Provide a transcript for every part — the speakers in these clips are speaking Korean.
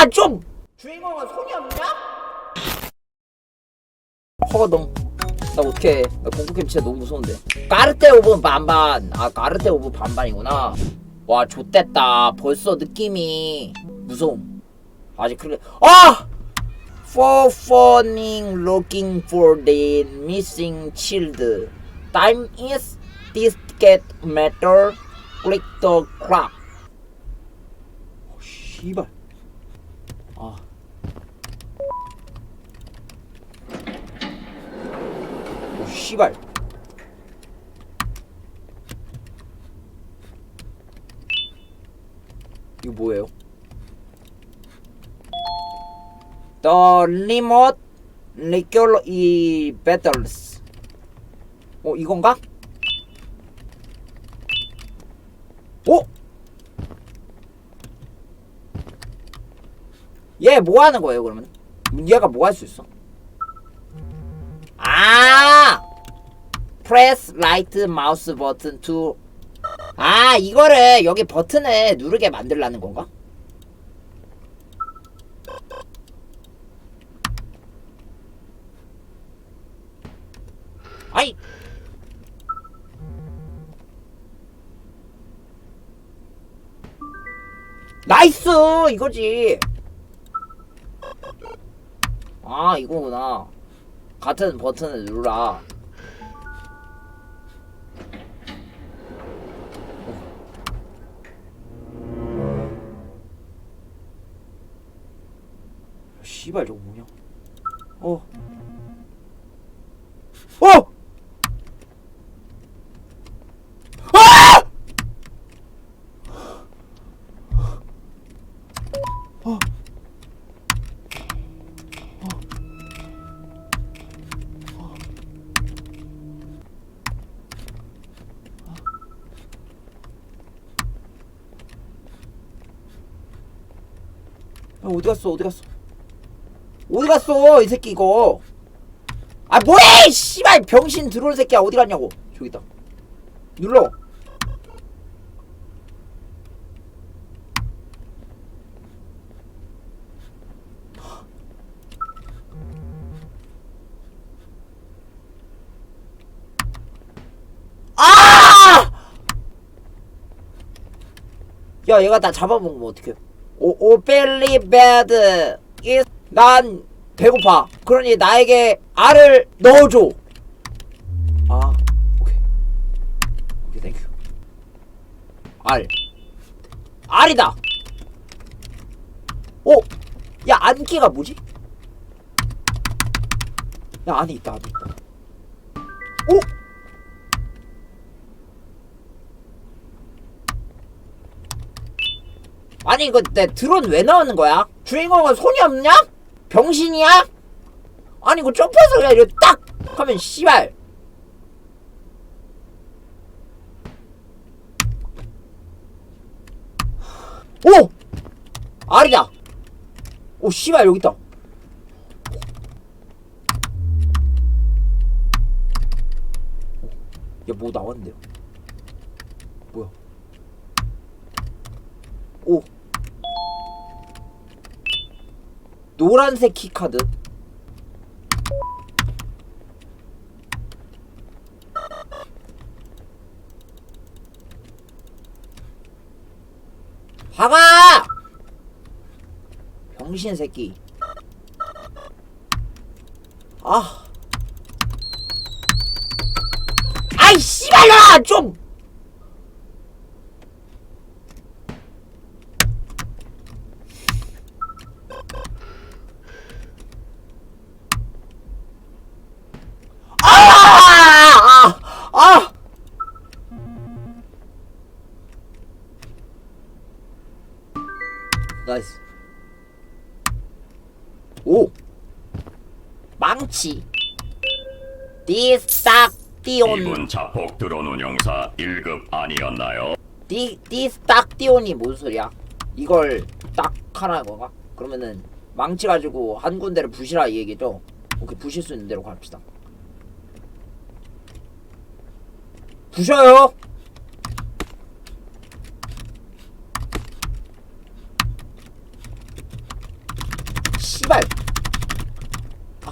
살려라 좀! 주인공은 손이 없냐? 허거동 나 어떡해. 나 공포캠 진짜 너무 무서운데. 까르테 오븐 반반. 아 까르테 오븐 반반이구나. 와 좆됐다. 벌써 느낌이 무서움. 아직 그래 아! For phoning looking for the missing child Time is this get matter Click the clock. 어, 씨발 씨발. 이거 뭐예요? The remote regular 이 battles. 어, 이건가? 어? 얘뭐 하는 거예요, 그러면? 얘가 뭐 할 수 있어? 아! Press right mouse button to. 아 이거를 여기 버튼을 누르게 만들라는 건가? 아이. 나이스! 이거지. 아 이거구나. 같은 버튼을 누르라. 씨발 저거 뭐냐? 어. 어! 아! 어. 야, 어디 갔어? 어디 갔어? 어디 갔어? 이 새끼 이거. 아 뭐해? 이 씨발 병신 들어올 새끼야 어디 갔냐고. 저기 있다. 눌러. 아! 야 얘가 나 잡아먹으면 어떡해 오, 오벨리 배드 이- 난 배고파 그러니 나에게 알을 넣어줘 아 오케이 오케이 땡큐 알 알이다 오! 야 안개가 뭐지? 야 안에 있다 안에 있다 오! 아니 이거 내 드론 왜 나오는 거야? 주인공은 손이 없냐? 병신이야? 아니 이거 점프해서 그냥 이렇게 딱 하면 씨발. 오! 알이다 오 씨발 여기 있다. 야뭐 나왔는데요? 뭐야? 오 노란색 키카드. 박아! 병신 새끼. 아. 아이 씨발놈아 좀 나이스. 오! 망치. 디스탁디온. 이분 자폭 드론 운영사 1급 아니었나요? 디, 디스탁디온이 뭔 소리야? 이걸 딱 하라는 건가? 그러면은 망치 가지고 한 군데를 부시라 이 얘기죠? 오케이 부실 수 있는 대로 갑시다. 부셔요! 씨발. 아,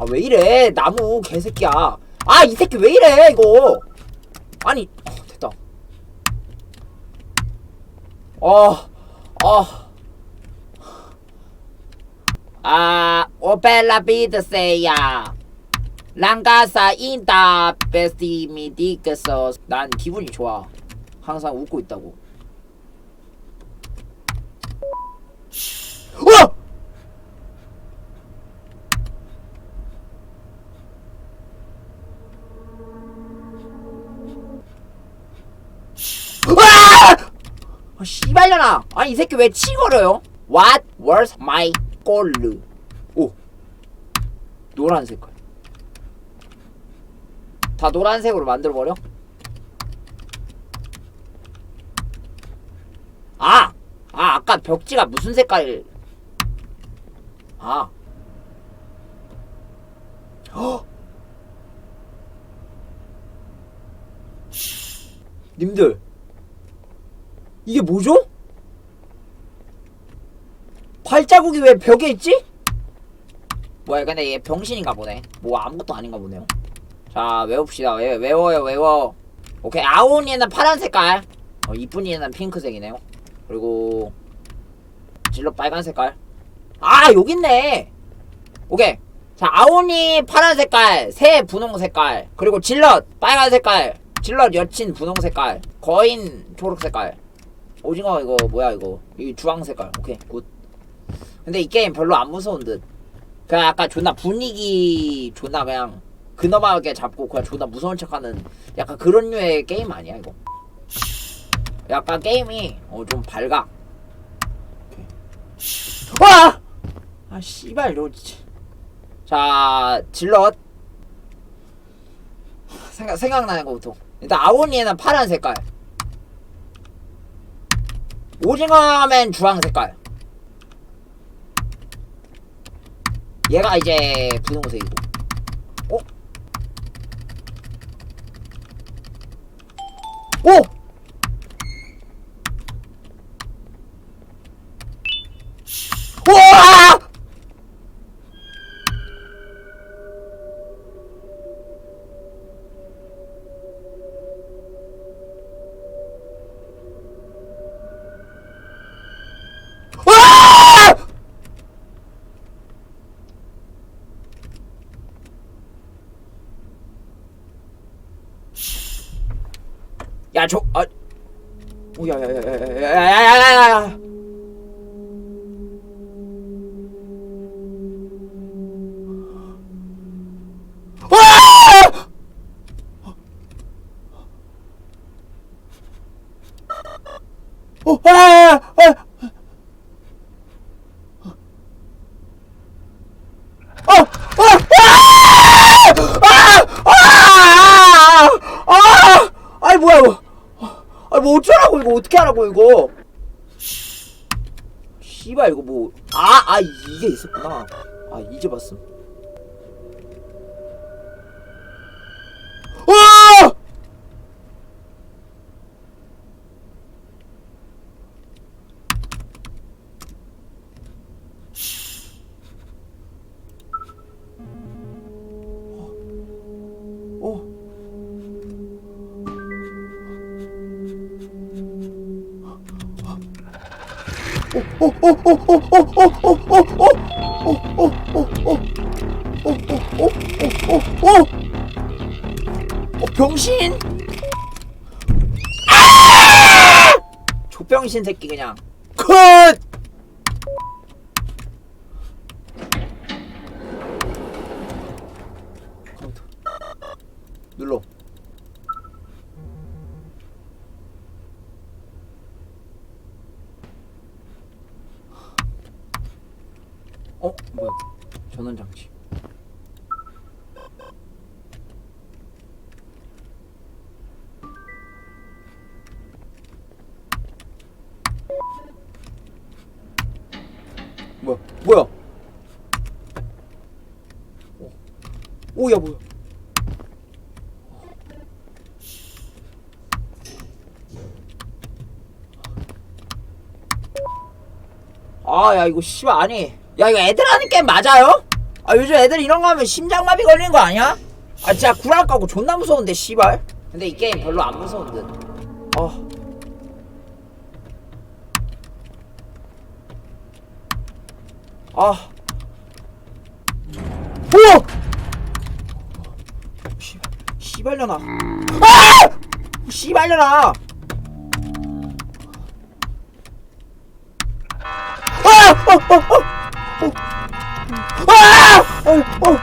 아왜 이래? 나무 개새끼야. 아 이 새끼 왜 이래 이거? 아니 어, 됐다. 어어 아 오벨라 비드세야. 랑가사인다 베스티미디께서 난 기분이 좋아. 항상 웃고 있다고. 아, 씨발려나! 아니, 이 새끼 왜 치거려요? What was my goal? 오. 노란 색깔. 다 노란색으로 만들어버려? 아! 아, 아까 벽지가 무슨 색깔. 아. 헉! 님들. 이게 뭐죠? 발자국이 왜 벽에 있지? 뭐야 근데 얘 병신인가 보네. 뭐 아무것도 아닌가 보네요. 자 외웁시다. 외, 외워요 외워. 오케이 아오니는 파란 색깔. 어, 이쁜이는 핑크색이네요. 그리고 질러 빨간 색깔. 아 여기 있네. 오케이. 자 아오니 파란 색깔 새 분홍 색깔 그리고 질럿 빨간 색깔 질럿 여친 분홍 색깔 거인 초록 색깔 오징어 이거 뭐야 이거. 이 주황 색깔. 오케이 굿. 근데 이 게임 별로 안 무서운 듯. 그냥 약간 존나 분위기 존나 그냥 근엄하게 잡고 그냥 존나 무서운 척하는 약간 그런 류의 게임 아니야 이거? 약간 게임이 어 좀 밝아. 와! 아 씨발 이거 진짜. 자 질럿. 생각 생각나는 거부터 일단 아오니에는 파란 색깔 오징어맨 주황 색깔 얘가 이제 분홍색이고 어? 오! 우와! 야, 저, 아, 오, 야, 야, 야, 야, 야, 야, 야, 야, 야, 야. 와! 어, 아, 아, 아. 어, 어, 아! 아! 아! 아! 아이 뭐야 이거? 아이 뭐 어떻게 하라고 이거? 씨발 이거 뭐? 아, 아 이게 있었구나. 아 이제 봤음. 어, 병신! 아! 조병신 새끼 그냥 컷! 어? 뭐야? 전원 장치. 뭐야? 뭐야? 어. 오야 뭐야? 아 야 이거 씨발 아니 야 이거 애들 하는 게임 맞아요? 아 요즘 애들 이런 거 하면 심장마비 걸리는 거 아니야? 아 진짜 구랄 까고 존나 무서운데 씨발 근데 이 게임 별로 안 무서운 듯 어. 아. 오! 씨발, 씨발려나. 아! 씨발려나. 아! 어, 어, 어, 어. 아! 어, 어. 어,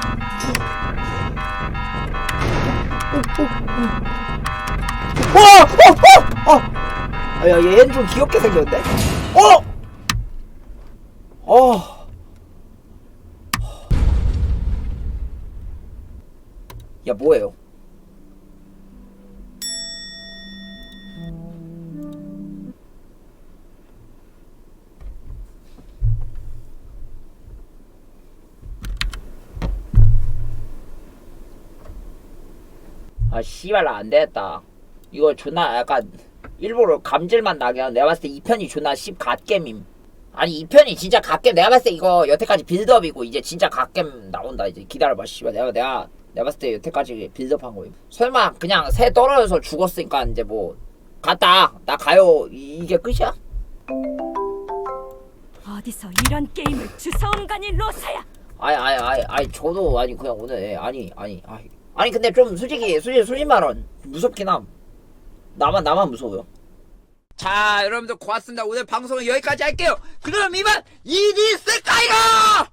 어, 어, 어. 아, 야, 얘는 좀 귀엽게 생겼는데? 어! 어. 아, 씨발, 나안 되겠다. 이거 존나 약간 일부러 감질만 나게 하는 내가 봤을 때 이 편이 존나 씹 갓겜임. 아니 이 편이 진짜 갓겜 내가 봤을 때 이거 여태까지 빌드업이고 이제 진짜 갓겜 나온다 이제 기다려봐 씨발 내가 내가 내가 봤을 때 여태까지 빌드업한 거임 설마 그냥 새 떨어져서 죽었으니까 이제 뭐 갔다 나 가요 이- 이게 끝이야? 어디서 이런 게임을 주워온 거니 로사야? 아니 아니 아니 아니 저도 아니 그냥 오늘 예, 아니 아니 아니 아니 근데 좀 솔직히 솔직히 솔직히 말은 무섭긴 함. 나만 나만 무서워요. 자 여러분들 고맙습니다. 오늘 방송은 여기까지 할게요. 그럼 이만 이디 스카이가